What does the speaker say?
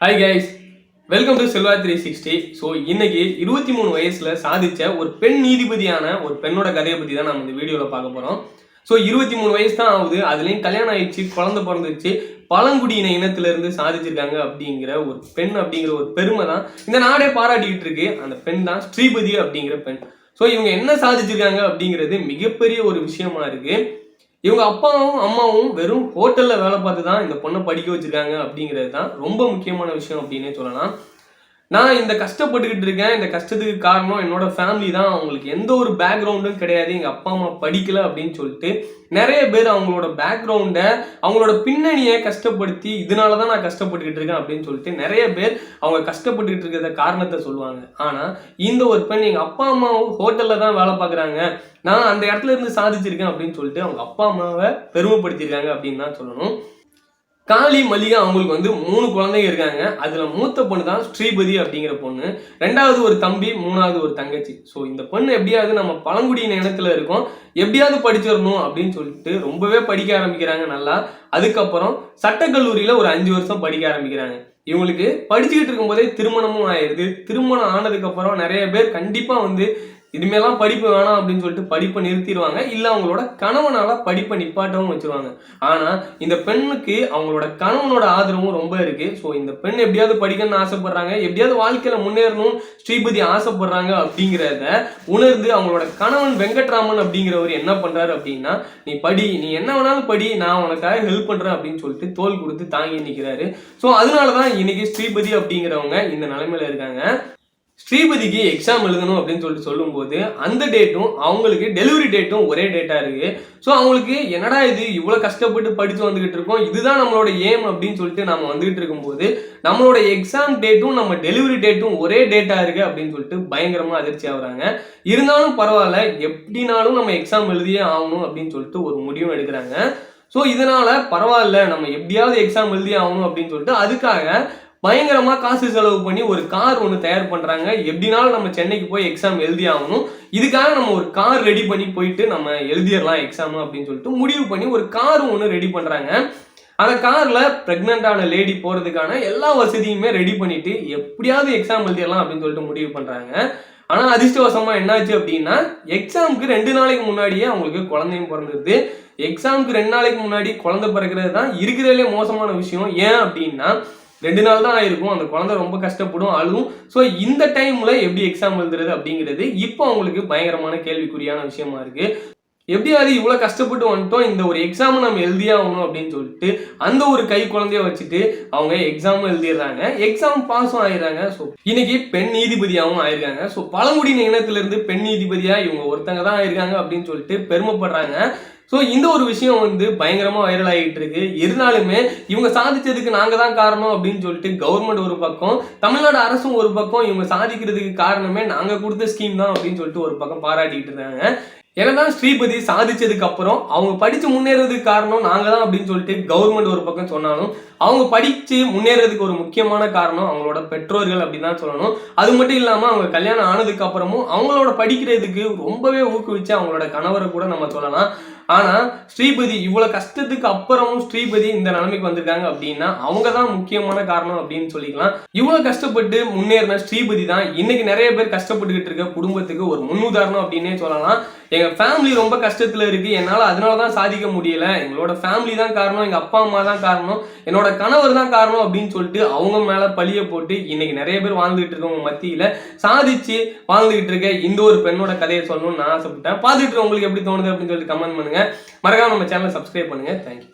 Hi guys welcome to Selva three sixty so இன்னைக்கு இருபத்தி மூணு வயசுல சாதிச்ச ஒரு பெண் நீதிபதியான ஒரு பெண்ணோட கதையை பற்றி தான் நம்ம இந்த வீடியோவில் பார்க்க போகிறோம் ஸோ இருபத்தி மூணு வயசு தான் ஆகுது. அதுலேயும் கல்யாணம் ஆயிடுச்சு குழந்தை பிறந்துச்சு பழங்குடியின இனத்திலிருந்து சாதிச்சிருக்காங்க அப்படிங்கிற ஒரு பெண் அப்படிங்கிற ஒரு பெருமை தான் இந்த நாடே பாராட்டிக்கிட்டு இருக்கு. அந்த பெண் தான் ஸ்ரீபதி அப்படிங்கிற பெண். ஸோ இவங்க என்ன சாதிச்சிருக்காங்க அப்படிங்கிறது மிகப்பெரிய ஒரு விஷயமா இருக்குது இவங்க அப்பாவும் அம்மாவும் வெறும் ஹோட்டலில் வேலை பார்த்து தான் இந்த பொண்ணை படிக்க வச்சுருக்காங்க அப்படிங்கிறது தான் ரொம்ப முக்கியமான விஷயம் அப்படின்னே சொல்லலாம். நான் இந்த கஷ்டப்பட்டுக்கிட்டு இருக்கேன் இந்த கஷ்டத்துக்கு காரணம் என்னோட ஃபேமிலி தான். அவங்களுக்கு எந்த ஒரு பேக்ரவுண்டும் கிடையாது. எங்கள் அப்பா அம்மா படிக்கல அப்படின்னு சொல்லிட்டு நிறைய பேர் அவங்களோட பேக்ரவுண்டை அவங்களோட பின்னணியை கஷ்டப்படுத்தி இதனால தான் நான் கஷ்டப்பட்டுக்கிட்டு இருக்கேன் அப்படின்னு சொல்லிட்டு நிறைய பேர் அவங்க கஷ்டப்பட்டுக்கிட்டு இருக்கிறத காரணத்தை சொல்லுவாங்க. ஆனால் இந்த ஒரு பெண் எங்கள் அப்பா அம்மாவும் ஹோட்டலில் தான் வேலை பார்க்குறாங்க. நான் அந்த இடத்துல இருந்து சாதிச்சிருக்கேன் அப்படின்னு சொல்லிட்டு அவங்க அப்பா அம்மாவை பெருமைப்படுத்தியிருக்காங்க அப்படின்னு தான் சொல்லணும். காளி மல்லிகா அவங்களுக்கு வந்து மூணு குழந்தைங்க இருக்காங்க. அதுல மூத்த பொண்ணு தான் ஸ்ரீபதி அப்படிங்கிற பொண்ணு. ரெண்டாவது ஒரு தம்பி மூணாவது ஒரு தங்கச்சி. ஸோ இந்த பொண்ணு எப்படியாவது நம்ம பழங்குடியின இனத்துல இருக்கோம். எப்படியாவது படிச்சிடணும் அப்படின்னு சொல்லிட்டு ரொம்பவே படிக்க ஆரம்பிக்கிறாங்க நல்லா. அதுக்கப்புறம் சட்டக்கல்லூரியில ஒரு அஞ்சு வருஷம் படிக்க ஆரம்பிக்கிறாங்க. இவங்களுக்கு படிச்சுக்கிட்டு இருக்கும்போதே திருமணமும் ஆயிடுது திருமணம் ஆனதுக்கப்புறம் நிறைய பேர் கண்டிப்பாக வந்து இனிமேலாம் படிப்பு வேணாம் அப்படின்னு சொல்லிட்டு படிப்பை நிறுத்திடுவாங்க. இல்லை அவங்களோட கணவனால் படிப்பை நிப்பாட்டவும் வச்சுருவாங்க. ஆனால் இந்த பெண்ணுக்கு அவங்களோட கணவனோட ஆதரவும் ரொம்ப இருக்குது ஸோ இந்த பெண் எப்படியாவது படிக்கணும்னு ஆசைப்படுறாங்க. எப்படியாவது வாழ்க்கையில் முன்னேறணும் ஸ்ரீபதி ஆசைப்படுறாங்க அப்படிங்கிறத உணர்ந்து அவங்களோட கணவன் வெங்கட்ராமன் அப்படிங்கிறவர் என்ன பண்ணுறாரு அப்படின்னா நீ படி நீ என்ன வேணாலும் படி நான் உனக்காக ஹெல்ப் பண்ணுறேன் அப்படின்னு சொல்லிட்டு தோல் கொடுத்து தாங்கி நிற்கிறாரு ஸோ அதனால தான் இன்னைக்கு ஸ்ரீபதி அப்படிங்கிறவங்க இந்த நிலைமையில இருக்காங்க. ஸ்ரீபதிக்கு எக்ஸாம் எழுதணும் அப்படின்னு சொல்லிட்டு சொல்லும்போது அந்த டேட்டும் அவங்களுக்கு டெலிவரி டேட்டும் ஒரே டேட்டா இருக்கு. ஸோ அவங்களுக்கு என்னடா இது இவ்வளோ கஷ்டப்பட்டு படித்து வந்துகிட்டு இருக்கோம் இதுதான் நம்மளோட ஏம் அப்படின்னு சொல்லிட்டு நம்ம வந்துகிட்டு இருக்கும்போது நம்மளோட எக்ஸாம் டேட்டும் நம்ம டெலிவரி டேட்டும் ஒரே டேட்டா இருக்கு அப்படின்னு சொல்லிட்டு பயங்கரமாக அதிர்ச்சி ஆகுறாங்க. இருந்தாலும் பரவாயில்ல எப்படினாலும் நம்ம எக்ஸாம் எழுதியே ஆகணும் அப்படின்னு சொல்லிட்டு ஒரு முடிவும் எடுக்கிறாங்க. ஸோ இதனால பரவாயில்ல நம்ம எப்படியாவது எக்ஸாம் எழுதி ஆகணும் அப்படின்னு சொல்லிட்டு அதுக்காக பயங்கரமாக காசு செலவு பண்ணி ஒரு கார் ஒன்று தயார் பண்ணுறாங்க எப்படினாலும் நம்ம சென்னைக்கு போய் எக்ஸாம் எழுதி ஆகணும். இதுக்காக நம்ம ஒரு கார் ரெடி பண்ணி போயிட்டு நம்ம எழுதிடலாம் எக்ஸாம் அப்படின்னு சொல்லிட்டு முடிவு பண்ணி ஒரு கார் ஒன்று ரெடி பண்ணுறாங்க அந்த காரில் ப்ரெக்னெண்ட்டான லேடி போகிறதுக்கான எல்லா வசதியுமே ரெடி பண்ணிட்டு எப்படியாவது எக்ஸாம் எழுதிடலாம் அப்படின்னு சொல்லிட்டு முடிவு பண்ணுறாங்க ஆனால் அதிர்ஷ்டவசமாக என்னாச்சு அப்படின்னா எக்ஸாமுக்கு ரெண்டு நாளைக்கு முன்னாடியே அவங்களுக்கு குழந்தையும் பிறந்துருது. எக்ஸாமுக்கு ரெண்டு நாளைக்கு முன்னாடி குழந்தை பிறக்கிறது தான் இருக்கிறதுலே மோசமான விஷயம். ஏன் அப்படின்னா ரெண்டு நாள் தான் ஆயிருக்கும். அந்த குழந்தை ரொம்ப கஷ்டப்படும் அழுவும். ஸோ இந்த டைம்ல எப்படி எக்ஸாம் எழுதுறது அப்படிங்கிறது இப்போ அவங்களுக்கு பயங்கரமான கேள்விக்குறியான விஷயமா இருக்கு. எப்படியாவது இவ்வளோ கஷ்டப்பட்டு வந்துட்டோம்? இந்த ஒரு எக்ஸாம் நம்ம எழுதியே ஆகணும் அப்படின்னு சொல்லிட்டு அந்த ஒரு கை குழந்தைய வச்சுட்டு அவங்க எக்ஸாமும் எழுதிடுறாங்க. எக்ஸாம் பாஸும் ஆயிடுறாங்க. ஸோ இன்னைக்கு பெண் நீதிபதியாகவும் ஆயிருக்காங்க. ஸோ பழங்குடியின இனத்திலிருந்து பெண் நீதிபதியாக இவங்க ஒருத்தங்க தான் ஆயிருக்காங்க அப்படின்னு சொல்லிட்டு பெருமைப்படுறாங்க. ஸோ இந்த ஒரு விஷயம் வந்து பயங்கரமாக வைரல் ஆகிட்டு இருக்கு இருந்தாலுமே இவங்க சாதிச்சதுக்கு நாங்கள் தான் காரணம் அப்படின்னு சொல்லிட்டு கவர்மெண்ட் ஒரு பக்கம் தமிழ்நாடு அரசும் ஒரு பக்கம் இவங்க சாதிக்கிறதுக்கு காரணமே நாங்கள் கொடுத்த ஸ்கீம் தான் அப்படின்னு சொல்லிட்டு ஒரு பக்கம் பாராட்டிட்டு இருக்காங்க. என்னதான் ஸ்ரீபதி சாதிச்சதுக்கு அப்புறம் அவங்க படிச்சு முன்னேறதுக்கு காரணம் நாங்க தான் அப்படின்னு சொல்லிட்டு கவர்மெண்ட் ஒரு பக்கம் சொன்னாலும் அவங்க படிச்சு முன்னேறதுக்கு ஒரு முக்கியமான காரணம் அவங்களோட பெற்றோர்கள் அப்படின்னு தான் சொல்லணும். அது மட்டும் இல்லாம அவங்க கல்யாணம் ஆனதுக்கு அப்புறமும் அவங்களோட படிக்கிறதுக்கு ரொம்பவே ஊக்குவிச்சு அவங்களோட கணவரை கூட நம்ம சொல்லலாம். ஆனால் ஸ்ரீபதி இவ்வளோ கஷ்டத்துக்கு அப்புறமும் ஸ்ரீபதி இந்த நிலைமைக்கு வந்திருக்காங்க அப்படின்னா அவங்க தான் முக்கியமான காரணம் அப்படின்னு சொல்லிக்கலாம். இவ்வளோ கஷ்டப்பட்டு முன்னேறின ஸ்ரீபதி தான் இன்னைக்கு நிறைய பேர் கஷ்டப்பட்டுக்கிட்டு இருக்க குடும்பத்துக்கு ஒரு முன்னுதாரணம் அப்படின்னே சொல்லலாம். எங்கள் ஃபேமிலி ரொம்ப கஷ்டத்தில் இருக்குது என்னால் அதனால தான் சாதிக்க முடியல. எங்களோட ஃபேமிலி தான் காரணம். எங்கள் அப்பா அம்மா தான் காரணம். என்னோட கணவர் தான் காரணம் அப்படின்னு சொல்லிட்டு அவங்க மேலே பழிய போட்டு இன்னைக்கு நிறைய பேர் வாழ்ந்துகிட்டு இருக்கவங்க மத்தியில் சாதிச்சு வாழ்ந்துகிட்டு இருக்க இந்த ஒரு பெண்ணோட கதையை சொல்லணும்னு நான் ஆசைப்பட்டேன். பார்த்துட்டு உங்களுக்கு எப்படி தோணுது அப்படின்னு சொல்லிட்டு கமெண்ட் பண்ணுங்க. மறக்காம நம்ம சேனலை சப்ஸ்கிரைப் பண்ணுங்க. தேங்க்யூ